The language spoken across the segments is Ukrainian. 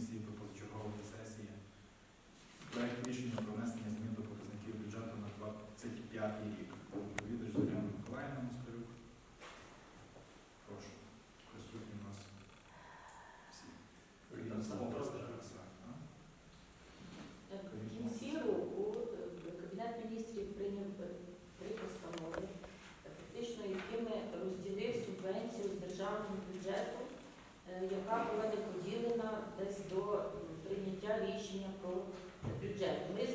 комісії по позачергової сесії. Проект рішення про внесення змін до показників бюджету на 25 рік. Відповідач Зоряна Миколаївна Москалюк. Прошу. Присутні у нас всі. Там само просто. В кінці року е, Кабінет міністрів прийняв е, три постанови, е, фактично якими розділив субвенцію з державного бюджету, е, яка була не поділена десь до м, прийняття рішення про бюджет. Ми з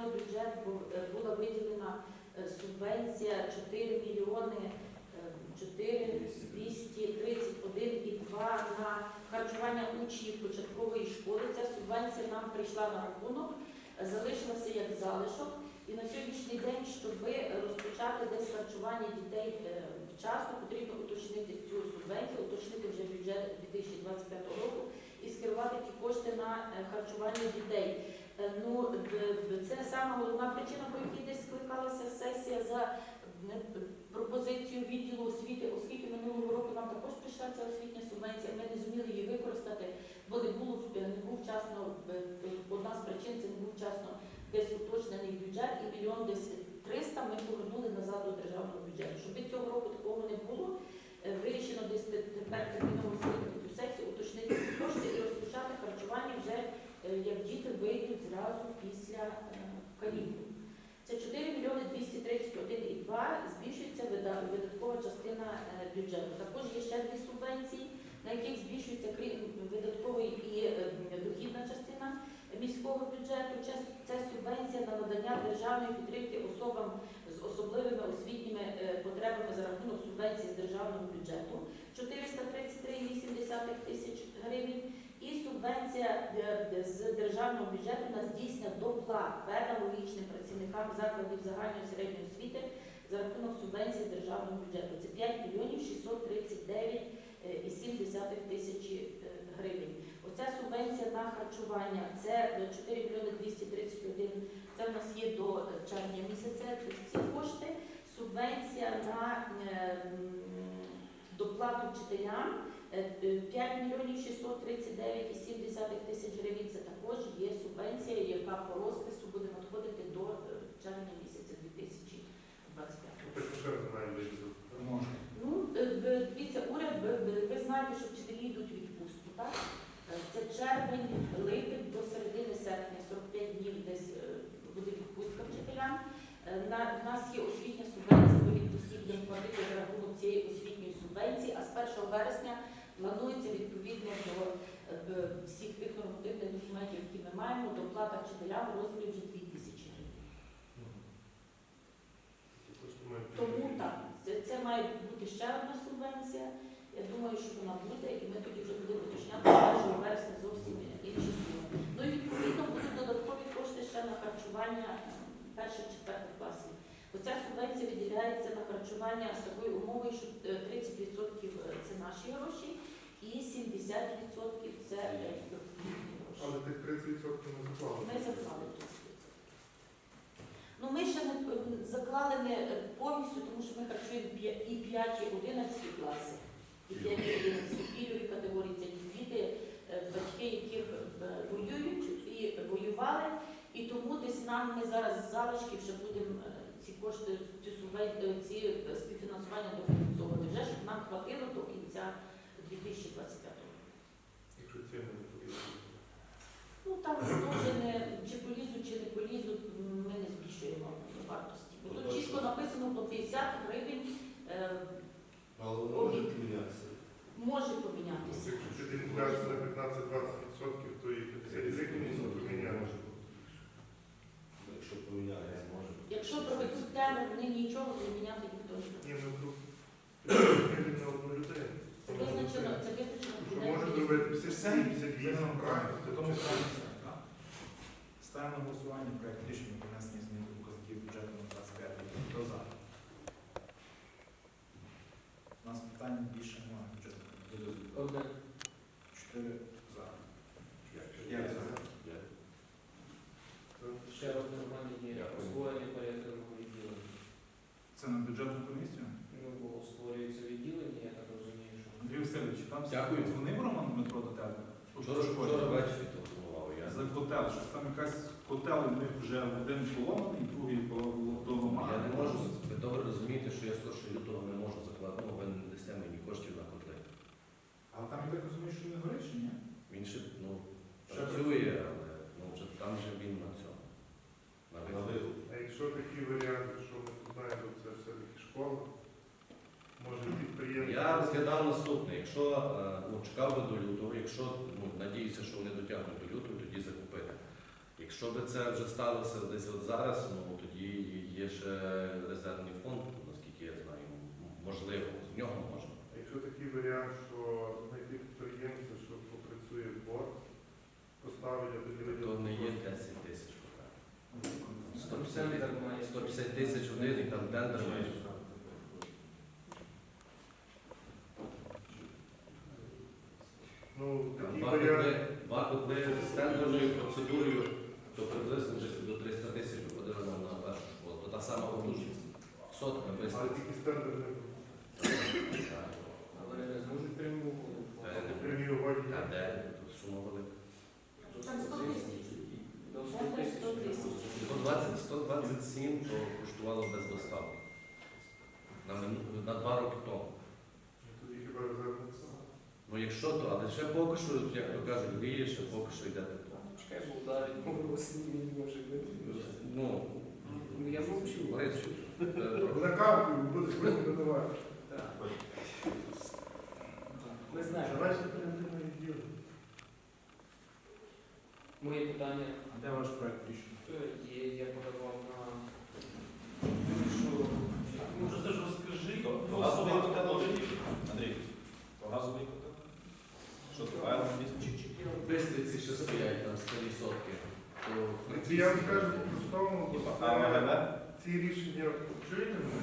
уточняли бюджет, е, була виділена е, субвенція 4 мільйони е, 4 231 і 2 на харчування учнів початкової школи. Ця субвенція нам прийшла на рахунок, залишилася як залишок. І на сьогоднішній день, щоб розпочати десь харчування дітей е, вчасно, потрібно уточнити цю субвенцію, уточнити вже бюджет 2025 року і скерувати ті кошти на е, харчування дітей. Е, Ну, це саме головна причина, по якій десь скликалася сесія за пропозицію відділу освіти, оскільки минулого року нам також прийшла ця освітня субвенція, ми не зуміли її використати, бо не було не був вчасно е, е, одна з причин це не був вчасно десь уточнений бюджет і мільйон десь 300 ми повернули назад до державного бюджету. Щоб цього року такого не було, е, вирішено десь тепер терміново цю сесію уточнити кошти і розпочати харчування вже е, як діти вийдуть зразу після е, канікул. Це 4 мільйони 231,2 збільшується видаткова частина е, бюджету. Також є ще дві субвенції, на яких збільшується крім видаткової і е, дохідна частина міського бюджету. Це, субвенція на надання державної підтримки особам з особливими освітніми е, потребами за рахунок субвенції з державного бюджету 433,8 тисяч гривень. І субвенція е, з державного бюджету на здійснення доплат педагогічним працівникам закладів загальної середньої освіти за рахунок субвенції державного бюджету. Це 5 мільйонів 639,7 тисячі е, гривень. Оця субвенція на харчування це е, 4 мільйони 231, це в нас є до е, червня місяця ці кошти. Субвенція на е, доплату вчителям е, е, 5 мільйонів 639,7 тисяч гривень. Це також є субвенція, яка по розпису буде надходити до е, червня місяця 2025 року. Ну, е, дивіться, уряд, ви, ви- знаєте, що вчителі йдуть відпустку, так? Е, Це червень, липень до е, всіх тих нормативних документів, які ми маємо, доплата вчителям у розмірі вже 2 тисячі гривень. Тому так, це, це має бути ще одна субвенція. Я думаю, що вона буде, і ми тоді вже будемо уточняти 1 вересня зовсім інші суми. Ну і відповідно будуть додаткові кошти ще на харчування е, перших четвертих класів. Оця субвенція виділяється на харчування з такою умовою, що е, 30% це наші гроші і 70% це е, гроші. Але тих 30% не заклали. Ми заклали 30%. Ну, ми ще не заклали не е, повністю, тому що ми харчуємо і 5, і 11 класи, і 5, і 11 пільгові категорії. Це ті діти, е, батьки, яких е, воюють і воювали. І тому десь нам ми зараз з залишків ще будемо е, ці кошти, е, ці е, співфінансування дофінансовувати, вже щоб нам хватило до кінця 2025 року. Якщо це не подивитися. Ну там не чи полізуть, чи не полізуть, ми не збільшуємо вартості. Бо тут чітко написано по 50 гривень е, Але воно може мінятися. може помінятися. Якщо чути інфляція на 15-20%, то і 50 гривень не поміняємо. Якщо поміняється, може. Якщо проведуть тему, вони нічого не міняти ніхто не буде. Ні, ми вдруг гривень на одну людину. Це визначено, це визначено Що Кабінетом може Міністрів. зробити Це 50 все 58, правильно? По тому стані все, так? Ставимо на голосування проект рішення про внесення змін до показників бюджету на 25 рік. Хто за? У нас питань більше немає бюджету. Одне. Чотири за. П'ять. За. Ще одне нормальне є освоєння порядкового відділення. Це на бюджетну комісію? Ну, бо створюється відділення, я так розумію, що. Андрій Васильович, там Дякую. дзвонив Роман Дмитро до тебе? Вчора, вчора ввечері телефонував я. За котел, що там якась котел у них вже один поломаний, другий поламаний. Я не можу, ви добре розумієте, що я з 1 лютого не можу закладати, ну, ви не дасте мені коштів на котли. Але там я так розумію, що не горить, чи ні? Він ще ну, Ще працює, але ну, вже там же він на цьому. На виходу. А якщо такі варіанти, що ми тут знаємо, це все-таки школа, може підприємство. Я розглядав наступне. Якщо е, ну, чекав би до лютого, якщо ну, надіюся, що вони дотягнуть до лютого, тоді закупити. Якщо би це вже сталося десь от зараз, ну тоді є ще резервний фонд, наскільки я знаю, можливо, з нього можна. А Якщо такий варіант, що знайти підприємця, що попрацює в борт, поставить, а тоді То не є 10 тисяч. поки. Ну, 150 150 тисяч один і там тендер майже. Ну, Там такий Два варіант. котли, два котли з тендерною процедурою, то приблизно десь до 300 тисяч виходило нам на першу та потужність. Сотка без Але тільки стендер не А вони не зможуть пряму прямі угоді. А де тут сума велика? Там 100 тисяч. До 100 Центр 100 тисяч. тисяч. 120, 127 то коштувало без доставки. На, мину- на два роки тому. Тоді хіба резервний Ну якщо то, але ще поки що, як то кажуть, гріє, ще поки що йде тепло. Чекай, бо вдарить, може осінь не може бути. Ну, Ну я мовчу. Е, На кавку будеш рекомендувати. Ми знаємо. Давайте. Моє питання А де ваш проект рішення? е, є, я подавав на Може, це ж розкажи, газовий котел Андрій? То газовий котел? Що то файл місяць? Бистриці ще стоять там старі сотки. Я вам скажу по-простому, Типа ці рішення, чуєте мене?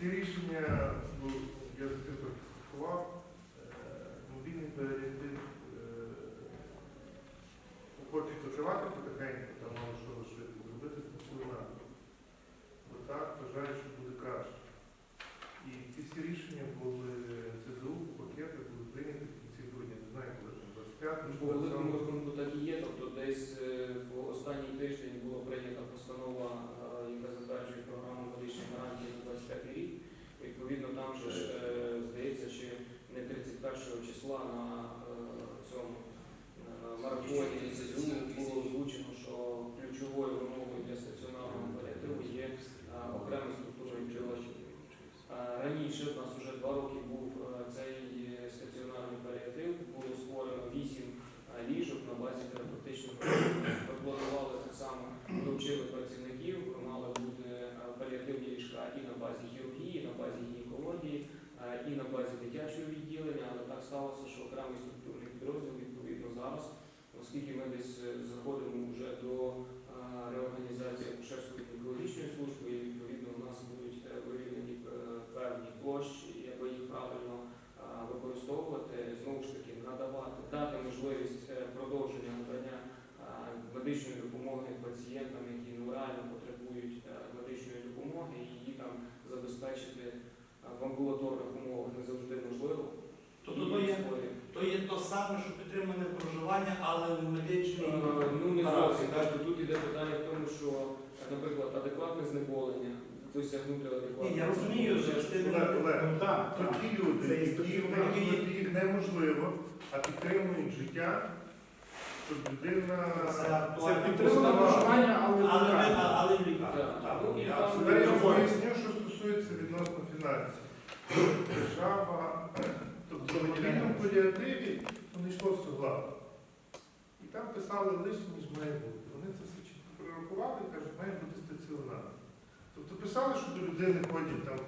Ці рішення, ну, я за цим практикував, мобільний перерятив хочуть почувати потихеньку, там мало що лишити, зробити стаціонар. Бо так вважаю, що буде краще. І ці всі рішення були ЦЗУ, пакети були прийняті в кінці грудня, не знаю, коли там 25 По великому рахунку так і є. Тобто десь е, в останній тиждень була прийнята постанова, е, яка затверджує програму медичних гарантій на 25 рік. Відповідно, там же ж е, здається, що не 31 числа на е, цьому на марафоні ЦЗУ було озвучено, що ключовою вимогою для стаціонарного паліативу є е, окремий структурний прилад. Раніше в нас вже два роки був е, цей е, стаціонарний паліатив, було створено вісім е, ліжок на терапевтичних. Пропланували так само, долучили працівників, мали бути е, паліативні ліжка і на базі хірургії, і на базі гінекології, е, і на базі дитячого відділення, але так сталося, що окремий структурний підрозділ відповідно зараз, оскільки ми десь е, заходимо вже до реорганізації акушерської гінекологічної служби, і відповідно у нас будуть вивільнені певні площі, аби їх правильно використовувати, знову ж таки надавати, дати можливість е, продовження надання медичної допомоги пацієнтам, які ну, реально потребують е, медичної допомоги, і її там забезпечити в амбулаторних умовах не завжди можливо. Тобто то є, то є то саме, що підтримане проживання, але в медичній. Е, Ну не зовсім так. Тут іде питання в тому, що, наприклад, адекватне знеболення, досягнути адекватного. Ні, я розумію, що ж ти не Ну так, То так. ті люди, Це є які стаціонар. виявити їх неможливо, а підтримують життя, щоб людина Це підтримане проживання, але в лікарні. я поясню, що стосується відносно фінансів. Держава, тобто в мобільному паліативі не йшло все гладко. І там писали лише, ніж має бути. Вони це все чітко прорахували і кажуть, має бути стаціонар. Тобто писали, що до людини ходять там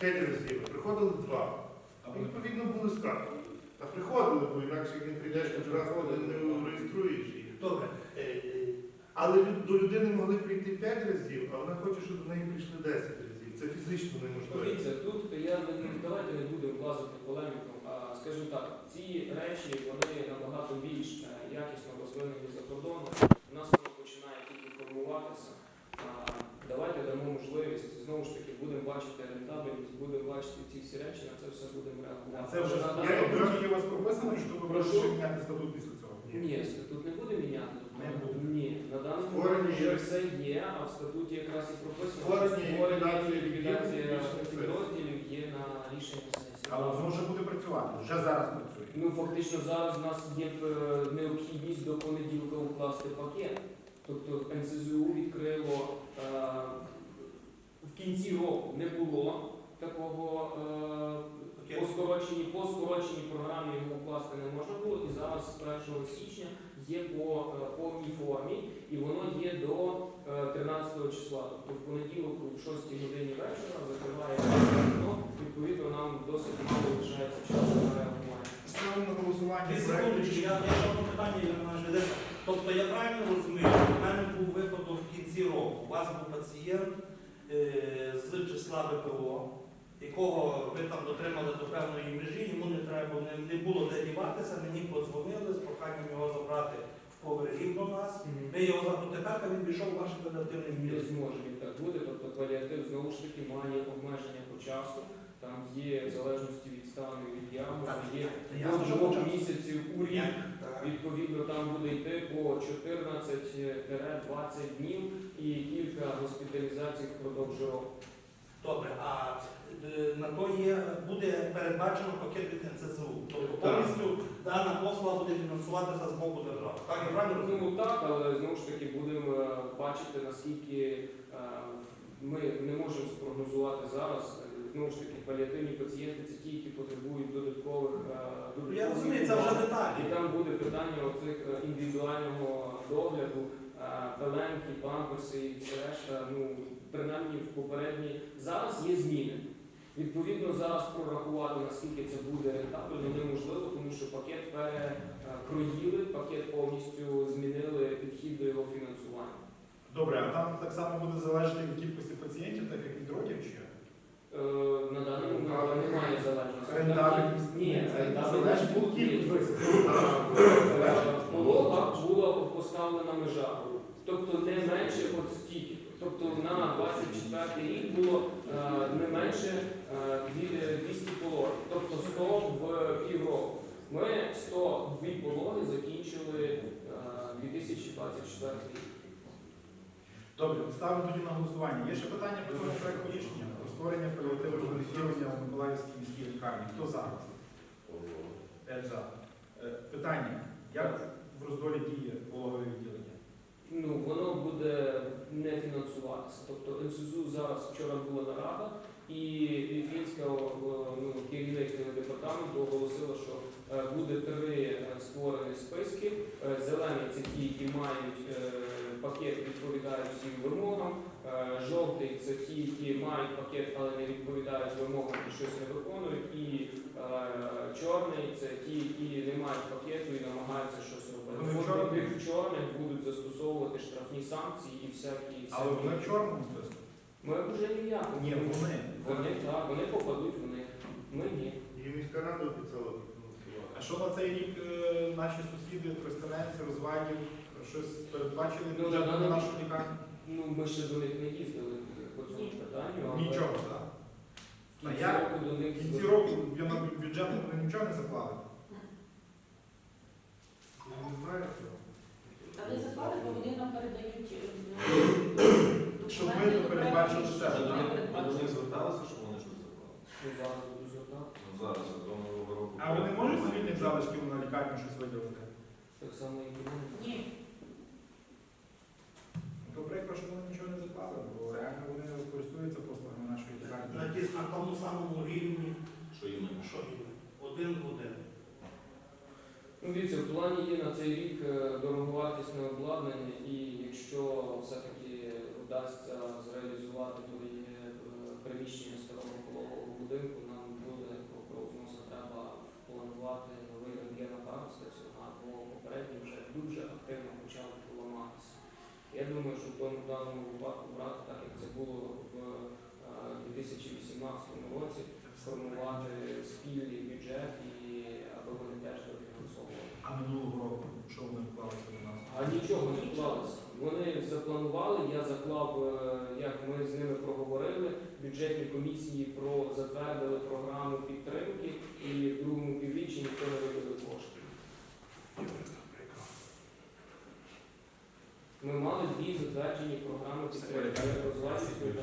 5 разів, приходили два. А відповідно були ставки. А приходили, бо інакше як не прийдеш, то раз не реєструєш їх. Добре. Е, е, Але до людини могли прийти 5 разів, а вона хоче, щоб до неї прийшли 10 разів. Це фізично неможливо. Дивіться, тут я давайте не будемо влазити в полеміку. А скажімо так, ці речі вони набагато більш е, якісно розвинені за кордоном. У нас воно починає тільки формуватися. Давайте дамо можливість, знову ж таки, будемо бачити рентабельність, будемо бачити ці всі речі, на це все будемо А реагувати. це вже На- Я якраз- у вас прописано, що ви Прошу. міняти статут після цього. Ні, статут не буде міняти. Не буде. Ні, на даному Створення етапі вже все є, а в статуті якраз і прописано, що Створення створення і ліквідація підрозділів є на рішенні сесії. Але воно вже буде працювати, вже зараз працює. Ну, фактично зараз в нас є е, необхідність до понеділка укласти пакет. Тобто НСЗУ відкрило е, в кінці року не було такого е, по скороченій, по скороченій програмі його укласти не можна було, і зараз з 1 січня є по е, повній формі, і воно є до е, 13 числа. Тобто в понеділок о 6 годині вечора закриває вікно, відповідно нам досить мало лишається часу на реагування. Ставимо на голосування. Секундочки, я, я питання, Іванович, веде. Тобто я правильно розумію, що в мене був випадок в кінці року. У вас був пацієнт е, з числа ВПО, якого ви там дотримали до певної межі, йому не треба не, не було де діватися, мені подзвонили з проханням його забрати в поверхів до нас. Ми його тепер, він пішов в ваше педативне Не зможе він так бути, тобто паліатив знову ж таки має обмеження по часу. Там є в залежності від стану і від діагнозу, є до двох місяців у рік. Відповідно, там буде йти по 14-20 днів і кілька госпіталізацій впродовж року. Добре, а е, на то є, буде передбачено пакет від НСЗУ. Тобто повністю дана послуга буде фінансуватися з боку держави. Так, я правильно розумію? Ну так, але знову ж таки будемо е, бачити, наскільки е, ми не можемо спрогнозувати зараз. Знову ж таки, паліативні пацієнти це ті, які потребують додаткових е, додаткових Я розумію, це вже деталі. І там буде питання оцих е, індивідуального догляду, е, пеленки, памперси і все решта. Ну, принаймні в попередній. Зараз є зміни. Відповідно, зараз прорахувати, наскільки це буде рентабельно, неможливо, тому що пакет перекроїли, пакет повністю змінили підхід до його фінансування. Добре, а там так само буде залежати від кількості пацієнтів, так як від років чи? Е, На даний момент немає залежності. Рентабельність? Ні, рентабельність була поставлена межа. Тобто не менше от стільки. Тобто на 24 рік було е, не менше е, 200 пологів, тобто 100 в півроку. Ми 102 пологи закінчили е, 2024 рік. Добре, ставимо тоді на голосування. Є ще питання по цьому рішення створення паліативного відділення в Миколаївській міській лікарні. Хто за? П'ять за. Е, Питання. Як в роздолі діє пологове відділення? Ну, воно буде не фінансуватися. Тобто НСЗУ зараз вчора була нарада, і Літвінська ну, керівник департаменту оголосила, що е, буде три е, створені списки. Зелені це ті, які мають пакет, відповідають всім вимогам. Е, Жовтий це ті, які мають пакет, але не відповідають вимогам і щось не виконують. І е, чорний це ті, які не мають пакету і намагаються щось робити. Вони От тих чорних будуть застосовувати штрафні санкції і всякі. Але вони в чорному списку? Ми вже ніяк. Ні, вони. Вони так, вони попадуть в них. Ми ні. І міська рада обіцяла. А що на цей рік е, наші сусіди, тростянець, розвагів, щось передбачили Ну, бюджетом да, на да. нашу лікарню? Ну ми ще до них не їздили по цьому Ні. питанню, але Нічого, так. в кінці А як? року до них кінці року я на бюджет вони нічого не заклали. Я не знаю цього. Але заклали, бо вони нам передають е, Щоб ми документи передбачили проекту, все. що Ми ми до них- них зверталися, щоб вони щось заклали. Ну, зараз буду звертати. Ну, Зараз, до нового року. А вони можуть з вільних залишків на лікарню щось виділити? Так само і ми. Ні. Прикро, що вони нічого не заклали, бо реально вони користуються послугами нашої лікарні. На, ті- на тому самому рівні, Що іменно? що і один в один. Ну, дивіться, в плані є на цей рік е, дороговартісне обладнання, і якщо все-таки вдасться зреалізувати то є е, приміщення старого пологового будинку, нам буде по прогнозу треба планувати новий рентген-апарат стаціонар, бо попередній вже дуже активно почав ламатися. Я думаю, що в тому даному випадку брати, так як це було в е, 2018 році, сформувати спільний бюджет і аби вони теж дофінансовували. А минулого року, що вони вклалися до нас? А нічого не вклалося. Вони запланували, я заклав, е, як ми з ними проговорили, бюджетні комісії про затвердили програму підтримки і в другому півріччі ніхто не виділив кошти. Ми мали дві затверджені програми підтримки. Розвитку та